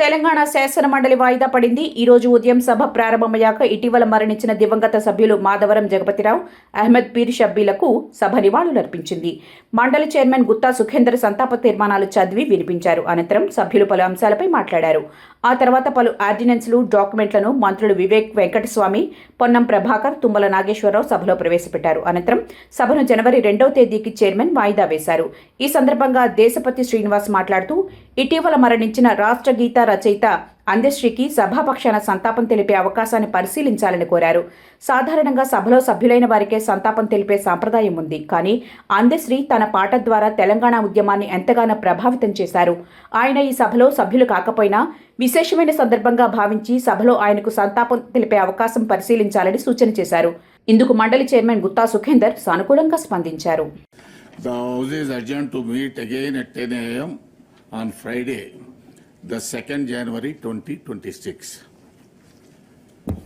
తెలంగాణ శాసన మండలి వాయిదా పడింది. ఈ రోజు ఉదయం సభ ప్రారంభమయ్యాక ఇటీవల మరణించిన దివంగత సభ్యులు మాధవరం జగపతిరావు అహ్మద్ పీర్ షబ్బీలకు సభ నివాళులర్పించింది. మండలి చైర్మన్ గుత్తా సుఖేందర్ సంతాప తీర్మానాలు చదివి వినిపించారు. అనంతరం సభ్యులు పలు అంశాలపై మాట్లాడారు. ఆ తర్వాత పలు ఆర్డినెన్స్లు డాక్యుమెంట్లను మంత్రులు వివేక్ వెంకటస్వామి పొన్నం ప్రభాకర్ తుమ్మల నాగేశ్వరరావు సభలో ప్రవేశపెట్టారు. అనంతరం సభను జనవరి రెండవ తేదీకి చైర్మన్ వాయిదా వేశారు. ఈ సందర్భంగా దేశపతి శ్రీనివాస్ మాట్లాడుతూ ఇటీవల మరణించిన రాష్ట్ర గీత రచయిత అందశ్రీకి సభాపక్షాన సంతాపం తెలిపే అవకాశాన్ని పరిశీలించాలని కోరారు. సాధారణంగా సభలో సభ్యులైన వారికే సంతాపం తెలిపే సాంప్రదాయం ఉంది. కానీ అందశ్రీ తన పాట ద్వారా తెలంగాణ ఉద్యమాన్ని ఎంతగానో ప్రభావితం చేశారు. ఆయన ఈ సభలో సభ్యులు కాకపోయినా విశేషమైన సందర్భంగా భావించి సభలో ఆయనకు సంతాపం తెలిపే అవకాశం పరిశీలించాలని సూచన చేశారు. ఇందుకు మండలి చైర్మన్ గుత్తా సుఖేందర్ సానుకూలంగా స్పందించారు. The House is adjourned to meet again at 10 a.m. on Friday, the 2nd January 2026.